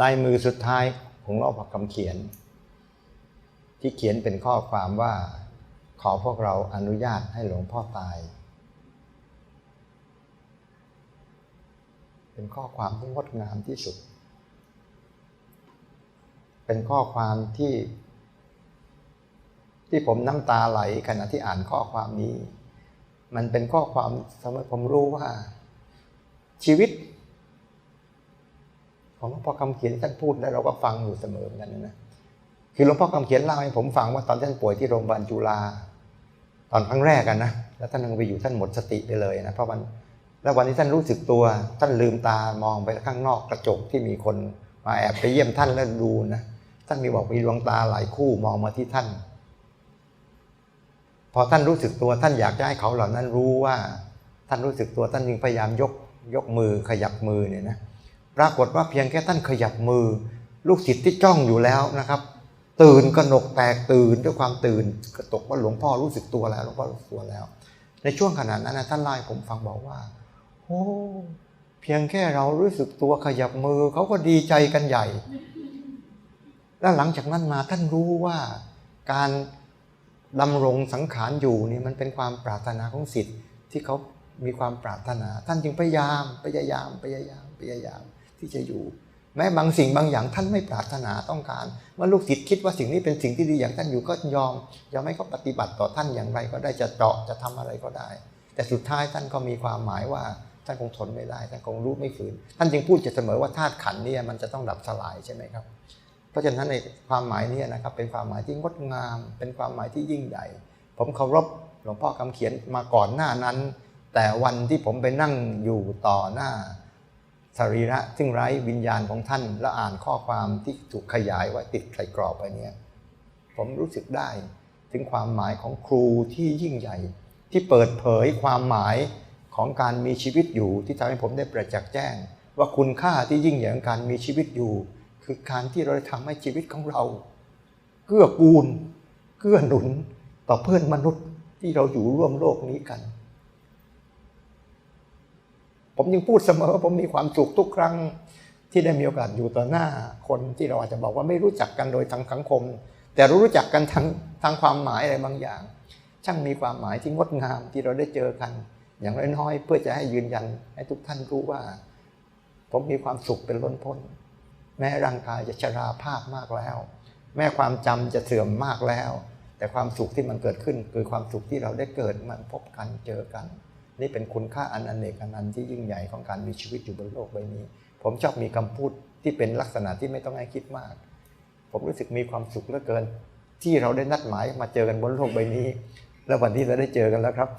ลายมือสุดท้ายของรอบคำเขียน ที่เขียนเป็นข้อความว่า ขอพวกเราอนุญาตให้หลวงพ่อตาย เป็นข้อความที่งดงามที่สุด เป็นข้อความที่ ที่ผมน้ำตาไหลขณะที่อ่านข้อความนี้ มันเป็นข้อความทำให้ผมรู้ว่า ชีวิต ของหลวงพ่อคำเขียนท่านพูดแล้วเราก็ฟังอยู่เสมอเหมือนกันนะคือหลวงพ่อคำเขียนเล่าให้ผมฟังว่าตอนท่านป่วยที่โรงพยาบาลจุฬาตอนครั้งแรกกันนะแล้วท่านยังไปอยู่ท่านหมดสติไปเลยนะเพราะวันแล้ววันนี้ท่านรู้สึกตัวท่านลืมตามองไปข้างนอกกระจกที่มีคนมาแอบไปเยี่ยมท่านแล้วดูนะท่านมีบอกมีดวงตาหลายคู่มองมาที่ท่าน พอท่านรู้สึกตัวท่านอยากจะให้เขาเหล่านั้นรู้ว่า ท่านรู้สึกตัวท่านจึงพยายามยกยกมือขยับมือเนี่ยนะ ปรากฏว่าเพียงแค่ท่านขยับมือ ลูกศิษย์ที่จ้องอยู่แล้วนะครับ ตื่นกระหนกแตกตื่นด้วยความตื่นกระตกว่าหลวงพ่อรู้สึกตัวแล้วหลวงพ่อรู้สึกตัวแล้ว ในช่วงขณะนั้นนะท่านเล่าให้ผมฟังบอกว่าโอ้เพียงแค่เรารู้สึกตัวขยับมือเขาก็ดีใจกันใหญ่ แล้วหลังจากนั้นมาท่านรู้ว่าการดำรงสังขารอยู่นี่มันเป็นความปรารถนาของสิทธิ์ที่เขามีความปรารถนา ท่านจึงพยายามพยายามพยายามพยายาม ที่จะอยู่ แม้บางสิ่งบางอย่างท่านไม่ปรารถนาต้องการเมื่อลูกศิษย์คิดว่าสิ่งนี้เป็นสิ่งที่ดีอย่างท่านอยู่ก็ยอมยอมให้เขาปฏิบัติต่อท่านอย่างไรก็ได้จะเจาะจะทำอะไรก็ได้ แต่สุดท้ายท่านก็มีความหมายว่าท่านคงทนไม่ได้ ท่านคงรู้ไม่ฝืน ท่านจึงพูดจะเสมอว่าธาตุขันเนี่ยมันจะต้องดับสลายใช่ไหมครับ เพราะฉะนั้นในความหมายนี้นะครับเป็นความหมายที่งดงาม เป็นความหมายที่ยิ่งใหญ่ ผมเคารพหลวงพ่อคำเขียนมาก่อนหน้านั้น แต่วันที่ผมไปนั่งอยู่ต่อหน้า สรีระซึ่งไร้วิญญาณของท่าน และอ่านข้อความที่ถูกขยายไว้ติดใส่กรอบไปเนี่ยผมรู้สึกได้ถึงความหมายของครูที่ยิ่งใหญ่ ที่เปิดเผยความหมายของการมีชีวิตอยู่ ที่ทำให้ผมได้ประจักษ์แจ้ง ว่าคุณค่าที่ยิ่งใหญ่ของการมีชีวิตอยู่ คือการที่เราทำให้ชีวิตของเรา เกื้อกูล เกื้อหนุนต่อเพื่อนมนุษย์ที่เราอยู่ร่วมโลกนี้กัน ผมยังพูดเสมอว่าผมมีความสุขทุกครั้งที่ได้มีโอกาสอยู่ต่อหน้าคนที่เราอาจจะบอกว่าไม่รู้จักกันโดยทางสังคม แต่รู้จักกันทางทางความหมายอะไรบางอย่าง ช่างมีความหมายที่งดงามที่เราได้เจอกัน อย่างน้อยๆเพื่อจะให้ยืนยันให้ทุกท่านรู้ว่า ผมมีความสุขเป็นล้นพ้น แม้ร่างกายจะชราภาพมากแล้ว แม้ความจำจะเสื่อมมากแล้ว แต่ความสุขที่มันเกิดขึ้นคือความสุขที่เราได้เกิดมันพบกันเจอกัน นี่เป็นคุณค่าอันอนเนกอนันต์ที่ยิ่งใหญ่ของการมีชีวิตอยู่บนโลกใบนี้ ผมชอบมีคำพูดที่เป็นลักษณะที่ไม่ต้องให้คิดมาก ผมรู้สึกมีความสุขเหลือเกิน ที่เราได้นัดหมายมาเจอกันบนโลกใบนี้ แล้ววันนี้เราได้เจอกันแล้วครับ